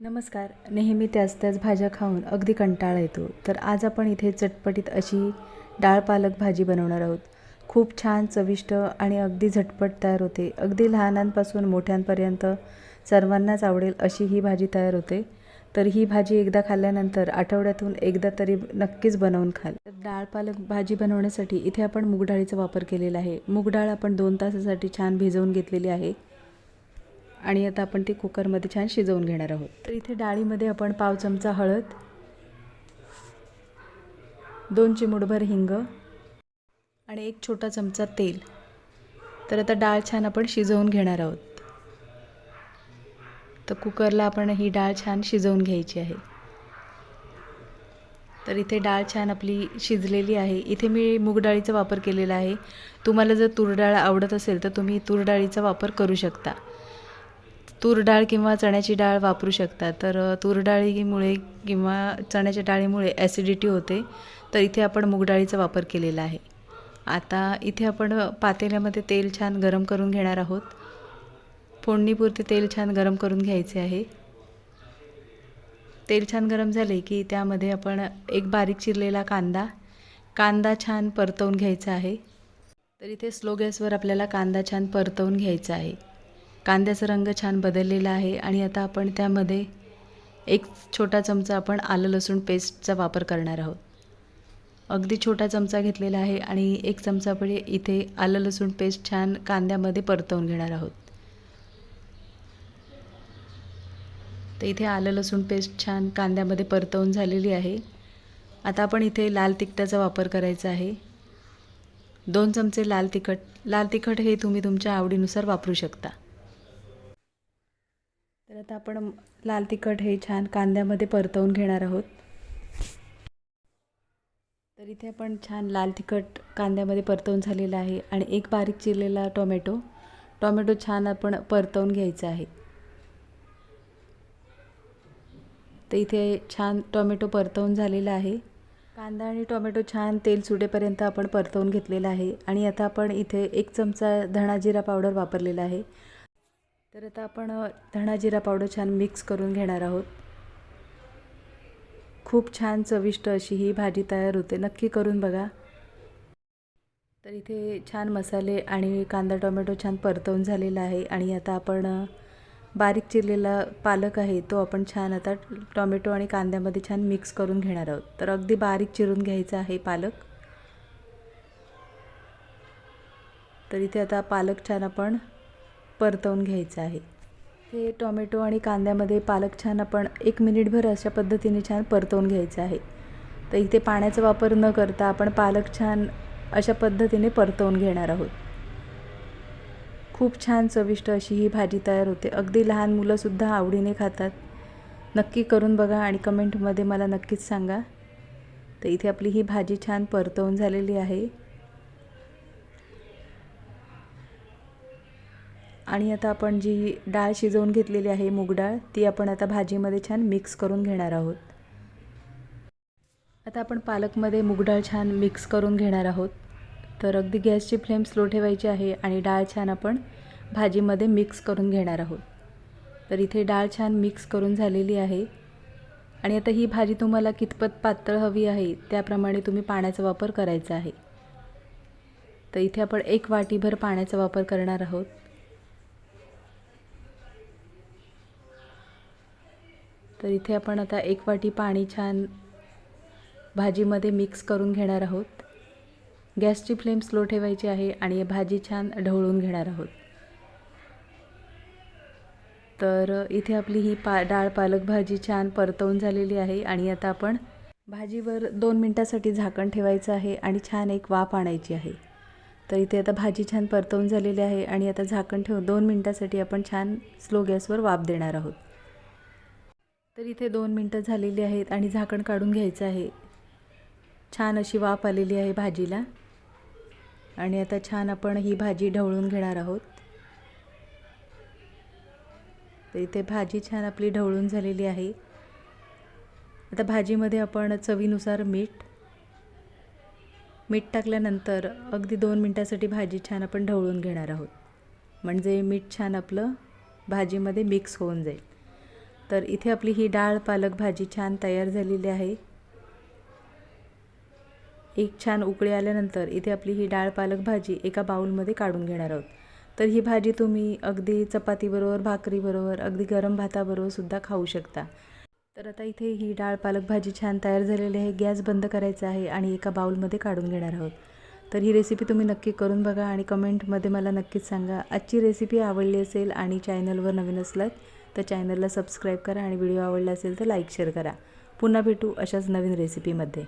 नमस्कार. नेहमी त्याच त्याच भाज्या खाऊन अगदी कंटाळा येतो. तर आज आपण इथे चटपटीत अशी डाळ पालक भाजी बनवणार आहोत. खूप छान चविष्ट आणि अगदी झटपट तयार होते. अगदी लहानांपासून मोठ्यांपर्यंत सर्वांनाच आवडेल अशी ही भाजी तयार होते. तर ही भाजी एकदा खाल्ल्यानंतर आठवड्यातून एकदा तरी नक्कीच बनवून खाल. तर डाळ पालक भाजी बनवण्यासाठी इथे आपण मूग डाळीचा वापर केलेला आहे. मूग डाळ आपण दोन तासासाठी छान भिजवून घेतलेली आहे. आणि आता आपण ती कुकरमध्ये छान शिजवून घेणार आहोत. तर इथे डाळीमध्ये आपण पाव चमचा हळद दोन चिमूटभर हिंग आणि एक छोटा चमचा तेल. तर आता डाळ छान आपण शिजवून घेणार आहोत. तर कुकरला आपण ही डाळ छान शिजवून घ्यायची आहे. तर इथे डाळ छान आपली शिजलेली आहे. इथे मी मूग डाळीचा वापर केलेला आहे. तुम्हाला जर तूर डाळ आवडत असेल तर तुम्ही तूर डाळीचा वापर करू शकता. तूर डाळ किंवा चण्याची डाळ वापरू शकता. तर तूर डाळीमुळे किंवा चण्याच्या डाळीमुळे ॲसिडिटी होते. तर इथे आपण मूग डाळीचा वापर केलेला आहे. आता इथे आपण पातेल्यामध्ये तेल छान गरम करून घेणार आहोत. फोडणीपुरते तेल छान गरम करून घ्यायचे आहे. तेल छान गरम झाले की त्यामध्ये आपण एक बारीक चिरलेला कांदा कांदा छान परतवून घ्यायचा आहे. तर इथे स्लो गॅसवर आपल्याला कांदा छान परतवून घ्यायचा आहे. कांद्याचा रंग छान बदललेला आहे आणि आता आपण त्यामध्ये एक छोटा चमचा आपण आलं लसूण पेस्टचा वापर करणार आहोत. अगदी छोटा चमचा घेतलेला आहे आणि एक चमचा आपण इथे आलं लसूण पेस्ट छान कांद्यामध्ये परतवून घेणार आहोत. तर इथे आलं लसूण पेस्ट छान कांद्यामध्ये परतवून झालेली आहे. आता आपण इथे लाल तिखटाचा वापर करायचा आहे. दोन चमचे लाल तिखट लाल तिखट हे तुम्ही तुमच्या आवडीनुसार वापरू शकता. तर आता आपण लाल तिखट हे छान कांद्यामध्ये परतवून घेणार आहोत. तर इथे आपण छान लाल तिखट कांद्यामध्ये परतवून झालेलं आहे आणि एक बारीक चिरलेला टोमॅटो. टोमॅटो छान आपण परतवून घ्यायचा आहे. तर इथे छान टोमॅटो परतवून झालेला आहे. कांदा आणि टोमॅटो छान तेल सुटेपर्यंत आपण परतवून घेतलेला आहे आणि आता आपण इथे एक चमचा धणाजिरा पावडर वापरलेला आहे. तर आता आपण धणा जिरा पावडर छान मिक्स करून घेणार आहोत. खूप छान चविष्ट अशी ही भाजी तयार होते. नक्की करून बघा. तर इथे छान मसाले आणि कांदा टोमॅटो छान परतवून झालेला आहे आणि आता आपण बारीक चिरलेला पालक आहे तो आपण छान आता टोमॅटो आणि कांद्यामध्ये छान मिक्स करून घेणार आहोत. तर अगदी बारीक चिरून घ्यायचा आहे पालक. तर इथे आता पालक छान आपण परतवून घ्यायचं आहे. हे टोमॅटो आणि कांद्यामध्ये पालक छान आपण एक मिनिटभर अशा पद्धतीने छान परतवून घ्यायचं आहे. तर इथे पाण्याचा वापर न करता आपण पालक छान अशा पद्धतीने परतवून घेणार आहोत. खूप छान चविष्ट अशी ही भाजी तयार होते. अगदी लहान मुलंसुद्धा आवडीने खातात. नक्की करून बघा आणि कमेंटमध्ये मला नक्कीच सांगा. तर इथे आपली ही भाजी छान परतवून झालेली आहे. आणि आता आपण जी डाळ शिजवून घेतलेली आहे मूग डाळ ती आपण आता भाजीमध्ये छान मिक्स करून घेणार आहोत. आता आपण पालकमध्ये मूग डाळ छान मिक्स करून घेणार आहोत. तर अगदी गॅसची फ्लेम स्लो ठेवायची आहे आणि डाळ छान आपण भाजीमध्ये मिक्स करून घेणार आहोत. तर इथे डाळ छान मिक्स करून झालेली आहे. आणि आता ही भाजी तुम्हाला कितपत पातळ हवी आहे त्याप्रमाणे तुम्ही पाण्याचा वापर करायचा आहे. तर इथे आपण एक वाटीभर पाण्याचा वापर करणार आहोत. तर इथे आपण आता एक वाटी पाणी छान भाजीमध्ये मिक्स करून घेणार आहोत. गॅसची फ्लेम स्लो ठेवायची आहे आणि भाजी छान ढवळून घेणार आहोत. तर इथे आपली ही पा डाळ पालक भाजी छान परतवून झालेली आहे आणि आता आपण भाजीवर दोन मिनटासाठी झाकण ठेवायचं आहे आणि छान एक वाफ आणायची आहे. तर इथे आता भाजी छान परतवून झालेली आहे आणि आता झाकण ठेवून दोन मिनटासाठी आपण छान स्लो गॅसवर वाफ देणार आहोत. तर इथे दोन मिनटं झालेली आहेत आणि झाकण काढून घ्यायचं आहे. छान अशी वाफ आलेली आहे भाजीला. आणि आता छान आपण ही भाजी ढवळून घेणार आहोत. तर इथे भाजी छान आपली ढवळून झालेली आहे. आता भाजीमध्ये आपण चवीनुसार मीठ मीठ टाकल्यानंतर अगदी दोन मिनटासाठी भाजी छान आपण ढवळून घेणार आहोत. म्हणजे मीठ छान आपलं भाजीमध्ये मिक्स होऊन जाईल. तर इथे आपली ही डाळ पालक भाजी छान तयार झालेली आहे. एक छान उकळी आल्यानंतर इथे आपली ही डाळ पालक भाजी एका बाउलमध्ये काढून घेणार आहोत. तर ही भाजी तुम्ही अगदी चपातीबरोबर भाकरीबरोबर अगदी गरम भाताबरोबर सुद्धा खाऊ शकता. तर आता इथे ही डाळ पालक भाजी छान तयार झालेली आहे. गॅस बंद करायचा आहे आणि एका बाउलमध्ये काढून घेणार आहोत. तर ही रेसिपी तुम्ही नक्की करून बघा आणि कमेंटमध्ये मला नक्कीच सांगा. आजची रेसिपी आवडली असेल आणि चॅनलवर नवीन असलात तर चॅनलला सबस्क्राईब करा आणि व्हिडिओ आवडला असेल तर लाईक शेअर करा. पुन्हा भेटू अशाच नवीन रेसिपीमध्ये.